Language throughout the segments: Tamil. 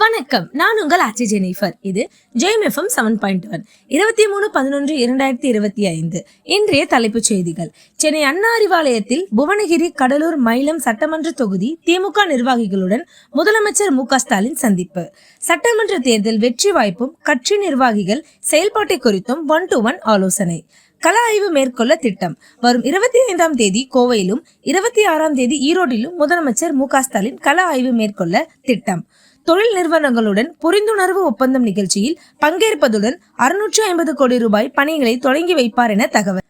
வணக்கம். நான் உங்கள் ஆச்சி ஜெனிஃபர். இது Jayam FM seven point one இருபத்தி மூணு பதினொன்று இரண்டாயிரத்தி இருபத்தி ஐந்து. இன்றைய தலைப்புச் செய்திகள். சென்னை அண்ணா அறிவாலயத்தில் புவனகிரி கடலூர் மயிலம் சட்டமன்ற தொகுதி திமுக நிர்வாகிகளுடன் முதலமைச்சர் மு ஸ்டாலின் சந்திப்பு. சட்டமன்ற தேர்தல் வெற்றி வாய்ப்பும் கட்சி நிர்வாகிகள் செயல்பாட்டை குறித்தும் ஒன் டு ஒன் ஆலோசனை. கள ஆய்வு மேற்கொள்ள திட்டம். வரும் இருபத்தி ஐந்தாம் தேதி கோவையிலும் இருபத்தி ஆறாம் தேதி ஈரோட்டிலும் முதலமைச்சர் மு ஸ்டாலின் கள ஆய்வு மேற்கொள்ள திட்டம். தொழில் நிறுவனங்களுடன் புரிந்துணர்வு ஒப்பந்தம் நிகழ்ச்சியில் பங்கேற்பதுடன் அறுநூற்று ஐம்பது கோடி ரூபாய் பணிகளை தொடங்கி வைப்பார் என தகவல்.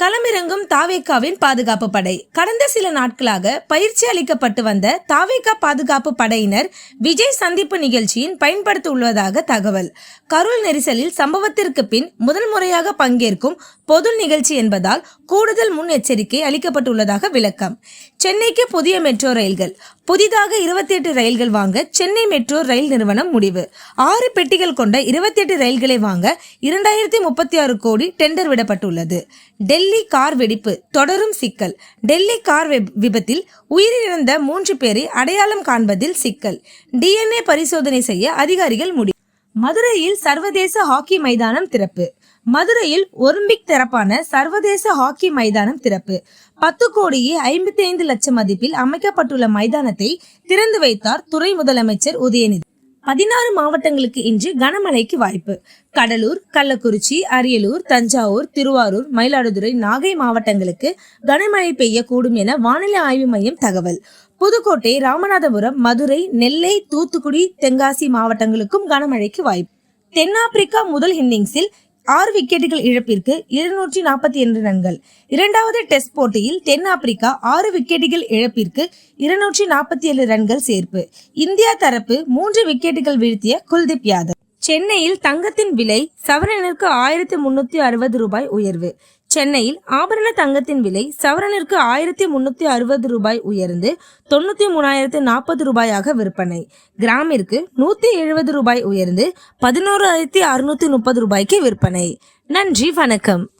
களமிறங்கும் தாவேக்காவின் பாதுகாப்பு படை. கடந்த சில நாட்களாக பயிற்சி அளிக்கப்பட்டு வந்த தாவேக்கா பாதுகாப்பு படையினர் விஜய் சந்திப்பு நிகழ்ச்சியின் பயன்படுத்த உள்ளதாக தகவல். கருள் நெரிசலில் சம்பவத்திற்கு பின் முதல் முறையாக பங்கேற்கும் பொது நிகழ்ச்சி என்பதால் கூடுதல் முன் எச்சரிக்கை அளிக்கப்பட்டுள்ளதாக விளக்கம். சென்னைக்கு புதிய மெட்ரோ ரயில்கள். புதிதாக இருபத்தி எட்டு ரயில்கள் வாங்க சென்னை மெட்ரோ ரயில் நிறுவனம் முடிவு. ஆறு பெட்டிகள் கொண்ட இருபத்தி எட்டு ரயில்களை வாங்க இரண்டாயிரத்தி முப்பத்தி ஆறு கோடி டெண்டர் விடப்பட்டுள்ளது. டெல்லி கார் வெடிப்பு தொடரும் சிக்கல். டெல்லி கார் விபத்தில் உயிரிழந்த மூன்று பேரை அடையாளம் காண்பதில் சிக்கல். டிஎன்ஏ பரிசோதனை செய்ய அதிகாரிகள் முடிவு. மதுரையில் சர்வதேச ஹாக்கி மைதானம் திறப்பு. மதுரையில் ஒலிம்பிக் தரப்பான சர்வதேச ஹாக்கி மைதானம் திறப்பு. பத்து கோடியே ஐம்பத்தி ஐந்து லட்சம் மதிப்பில் அமைக்கப்பட்டுள்ள மைதானத்தை திறந்து வைத்தார் துறை முதலமைச்சர் உதயநிதி. பதினாறு மாவட்டங்களுக்கு இன்று கனமழைக்கு வாய்ப்பு. கடலூர் கள்ளக்குறிச்சி அரியலூர் தஞ்சாவூர் திருவாரூர் மயிலாடுதுறை நாகை மாவட்டங்களுக்கு கனமழை பெய்யக்கூடும் என வானிலை ஆய்வு மையம் தகவல். புதுக்கோட்டை ராமநாதபுரம் மதுரை நெல்லை தூத்துக்குடி தென்காசி மாவட்டங்களுக்கும் கனமழைக்கு வாய்ப்பு. தென்னாப்பிரிக்கா முதல் இன்னிங்ஸில் ஆறு விக்கெட்டுகள் இழப்பிற்கு இருநூற்றி நாற்பத்தி இரண்டு ரன்கள். இரண்டாவது டெஸ்ட் போட்டியில் தென்னாப்பிரிக்கா ஆறு விக்கெட்டுகள் இழப்பிற்கு இருநூற்றி நாற்பத்தி ஏழு ரன்கள் சேர்ப்பு. இந்தியா தரப்பு மூன்று விக்கெட்டுகள் வீழ்த்திய குல்தீப் யாதவ். சென்னையில் தங்கத்தின் விலை சவரனுக்கு ஆயிரத்தி முன்னூத்தி அறுபது ரூபாய் உயர்வு. சென்னையில் ஆபரண தங்கத்தின் விலை சவரனிற்கு ஆயிரத்தி முன்னூத்தி அறுபது ரூபாய் உயர்ந்து தொண்ணூத்தி மூணாயிரத்து நாற்பது ரூபாயாக விற்பனை. கிராமிற்கு நூத்தி எழுபது ரூபாய் உயர்ந்து பதினோராயிரத்தி அறுநூத்தி முப்பது ரூபாய்க்கு விற்பனை. நன்றி வணக்கம்.